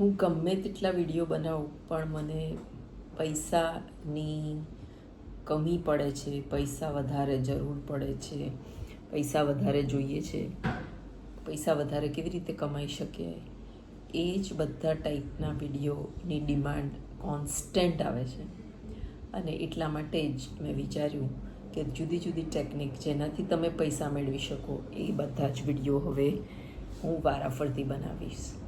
હું ગમે તેટલા વીડિયો બનાવું, પણ મને પૈસાની કમી પડે છે, પૈસા વધારે જરૂર પડે છે, પૈસા વધારે જોઈએ છે, પૈસા વધારે કેવી રીતે કમાઈ શકીએ? એ જ બધા ટાઈપના વિડીયોની ડિમાન્ડ કોન્સ્ટન્ટ આવે છે. અને એટલા માટે જ મેં વિચાર્યું કે જુદી જુદી ટેકનિક જેનાથી તમે પૈસા મેળવી શકો, એ બધા જ વીડિયો હવે હું વારાફરતી બનાવીશ.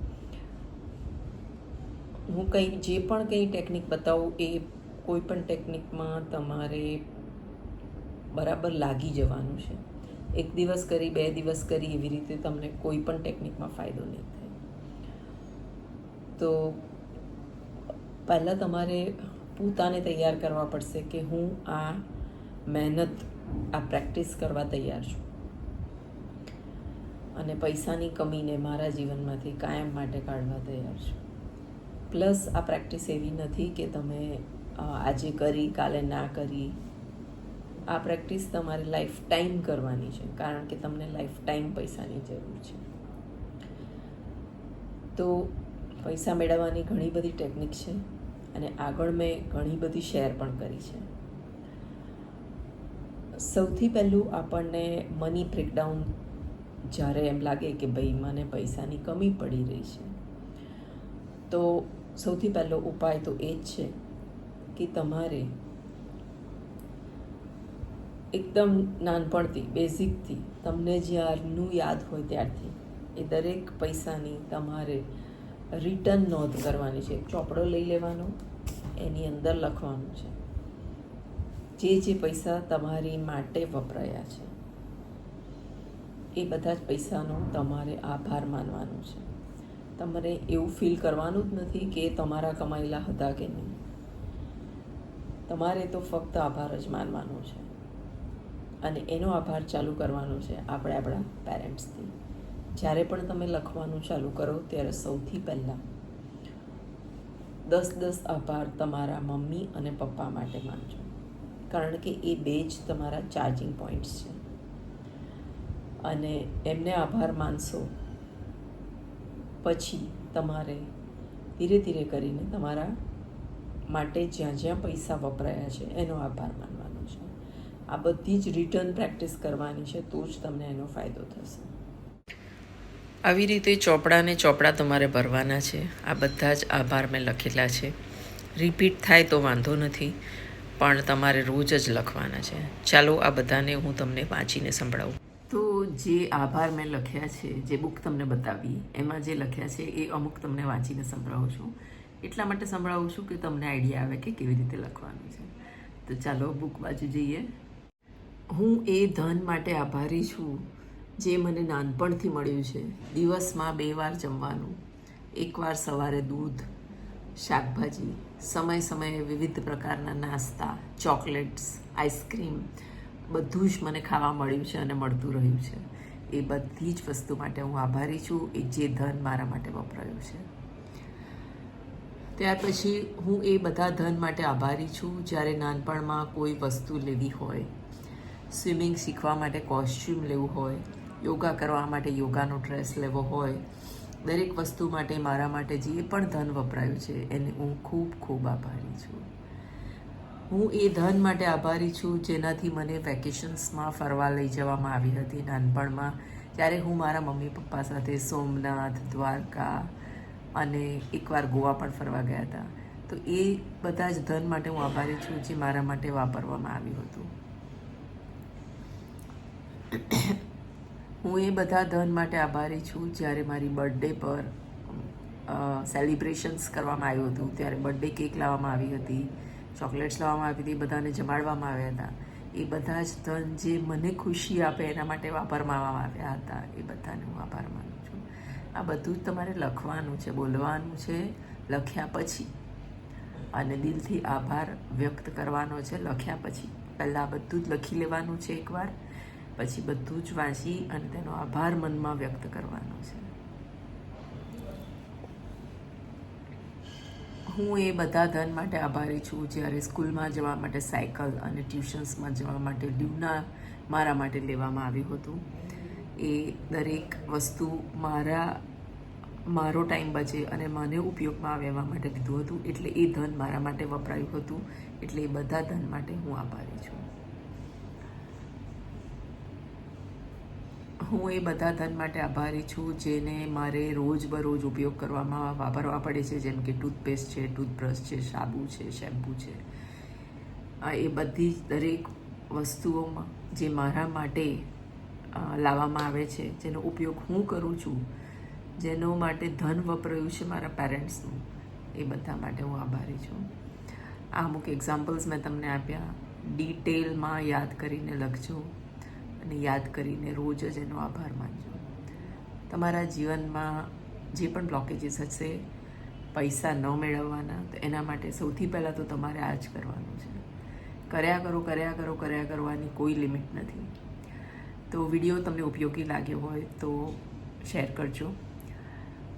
હું કંઈ જે પણ કંઈ ટેકનિક બતાવું એ કોઈ પણ ટેકનિકમાં તમારે બરાબર લાગી જવાનું છે. એક દિવસ કરી, બે દિવસ કરી એવી રીતે તમને કોઈ પણ ટેકનિકમાં ફાયદો નહીં થાય. તો પહેલાં તમારે પોતાને તૈયાર કરવા પડશે કે હું આ મહેનત, આ પ્રેક્ટિસ કરવા તૈયાર છું. અને પૈસાની કમીને મારા જીવનમાંથી કાયમ માટે કાઢવા તૈયાર છું. પ્લસ આ પ્રેક્ટિસ એવી નથી કે તમે આજે કરી, કાલે ના કરી. આ પ્રેક્ટિસ તમારે લાઈફ ટાઈમ કરવાની છે, કારણ કે તમને લાઈફ ટાઈમ પૈસાની જરૂર છે. તો પૈસા મેળવવાની ઘણી બધી ટેકનિક છે અને આગળ મેં ઘણી બધી શેર પણ કરી છે. સૌથી પહેલું આપણને મની બ્રેકડાઉન જ્યારે એમ લાગે કે ભાઈ મને પૈસાની કમી પડી રહી છે તો સૌથી પહેલો ઉપાય તો એ જ છે કે તમારે એકદમ નાનપણથી, બેઝિકથી તમને જ્યારનું યાદ હોય ત્યારથી એ દરેક પૈસાની તમારે રિટર્ન નોંધ કરવાની છે. ચોપડો લઈ લેવાનો, એની અંદર લખવાનું છે. જે જે પૈસા તમારી માટે વપરાયા છે, એ બધા જ પૈસાનો તમારે આભાર માનવાનો છે. તમારે એવું ફીલ કરવાનું જ નથી કે તમારા કમાયેલા હતા કે નહીં. તમારે તો ફક્ત આભાર જ માનવાનો છે. અને એનો આભાર ચાલુ કરવાનો છે આપણે આપણા પેરેન્ટ્સથી. જ્યારે પણ તમે લખવાનું ચાલુ કરો ત્યારે સૌથી પહેલાં દસ દસ આભાર તમારા મમ્મી અને પપ્પા માટે માનજો. કારણ કે એ બે જ તમારા ચાર્જિંગ પોઈન્ટ્સ છે. અને એમને આભાર માનશો પછી તમારે ધીરે ધીરે કરીને તમારા માટે જ્યાં જ્યાં પૈસા વપરાયા છે, એનો આભાર માનવાનો છે. આ બધી જ રિટર્ન પ્રેક્ટિસ કરવાની છે, તો જ તમને એનો ફાયદો થશે. આવી રીતે ચોપડાને ચોપડા તમારે ભરવાના છે. આ બધા જ આભાર મેં લખેલા છે. રિપીટ થાય તો વાંધો નથી, પણ તમારે રોજ જ લખવાના છે. ચાલો આ બધાને હું તમને વાંચીને સંભળાવું. જે આભાર મેં લખ્યા છે, જે બુક તમને બતાવી, એમાં જે લખ્યા છે એ અમુક તમને વાંચીને સંભળાવું છું. એટલા માટે સંભળાવું છું કે તમને આઈડિયા આવે કે કેવી રીતે લખવાનું છે. તો ચાલો બુક બાજુ જઈએ. હું એ ધન માટે આભારી છું, જે મને નાનપણથી મળ્યું છે. દિવસમાં બે વાર જમવાનું એકવાર સવારે દૂધ, શાકભાજી, સમય સમયે વિવિધ પ્રકારના નાસ્તા, ચોકલેટ્સ, આઈસ્ક્રીમ બધું જ મને ખાવા મળ્યું છે અને મળતું રહ્યું છે. એ બધી જ વસ્તુ માટે હું આભારી છું, એ જે ધન મારા માટે વપરાયું છે. ત્યાર પછી હું એ બધા ધન માટે આભારી છું, જ્યારે નાનપણમાં કોઈ વસ્તુ લેવી હોય, સ્વિમિંગ શીખવા માટે કોસ્ચ્યુમ લેવું હોય, યોગા કરવા માટે યોગાનો ડ્રેસ લેવો હોય, દરેક વસ્તુ માટે મારા માટે જે પણ ધન વપરાયું છે, એને હું ખૂબ ખૂબ આભારી છું. હું એ ધન માટે આભારી છું, જેનાથી મને વેકેશન્સમાં ફરવા લઈ જવામાં આવી હતી નાનપણમાં. ત્યારે હું મારા મમ્મી પપ્પા સાથે સોમનાથ, દ્વારકા અને એકવાર ગોવા પણ ફરવા ગયા હતા. તો એ બધા જ ધન માટે હું આભારી છું, જે મારા માટે વાપરવામાં આવ્યું હતું. હું એ બધા ધન માટે આભારી છું, જ્યારે મારી બર્થડે પર સેલિબ્રેશન્સ કરવામાં આવ્યું હતું, ત્યારે બર્થડે કેક લાવવામાં આવી હતી. ચોકલેટ્સ લાવવામાં આવી હતી બધાને જમાડવામાં આવ્યા હતા. એ બધા જ ધન જે મને ખુશી આપે એના માટે વાપરવામાં આવ્યા હતા, એ બધાને હું આભાર માનું છું. આ બધું જ તમારે લખવાનું છે, બોલવાનું છે, લખ્યા પછી. અને દિલથી આભાર વ્યક્ત કરવાનો છે, લખ્યા પછી. પહેલાં બધું જ લખી લેવાનું છે એકવાર, પછી બધું જ વાંચી અને તેનો આભાર મનમાં વ્યક્ત કરવાનો છે. હું એ બધા ધન માટે આભારી છું, જ્યારે સ્કૂલમાં જવા માટે સાયકલ અને ટ્યુશન્સમાં જવા માટે લ્યુના મારા માટે લેવામાં આવ્યું હતું. એ દરેક વસ્તુ મારા, મારો ટાઈમ બચે અને મને ઉપયોગમાં આવે માટે લીધું હતું. એટલે એ ધન મારા માટે વપરાયું હતું. એટલે એ બધા ધન માટે હું આભારી છું. હું એ બધા ધન માટે આભારી છું, જેને મારે રોજબરોજ ઉપયોગ કરવામાં વાપરવા પડે છે, જેમ કે ટૂથપેસ્ટ છે, ટૂથબ્રશ છે, સાબુ છે, શેમ્પૂ છે. એ બધી દરેક વસ્તુઓમાં જે મારા માટે લાવવામાં આવે છે, જેનો ઉપયોગ હું કરું છું, જેનો માટે ધન વપરાયું છે મારા પેરેન્ટ્સનું, એ બધા માટે હું આભારી છું. આ અમુક એક્ઝામ્પલ્સ મેં તમને આપ્યા. ડિટેલમાં યાદ કરીને લખજો. અને યાદ કરીને રોજ જ એનો આભાર માનજો. તમારા જીવનમાં જે પણ બ્લોકેજીસ હશે, પૈસા ન મેળવવાના, તો એના માટે સૌથી પહેલાં તો તમારે આ જ કરવાનું છે. કર્યા કરો કર્યા કરો, કર્યા કરવાની કોઈ લિમિટ નથી. તો વીડિયો તમને ઉપયોગી લાગ્યો હોય તો શેર કરજો,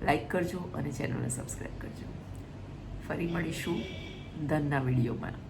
લાઈક કરજો અને ચેનલને સબસ્ક્રાઈબ કરજો. ફરી મળીશું ધનના વિડીયોમાં.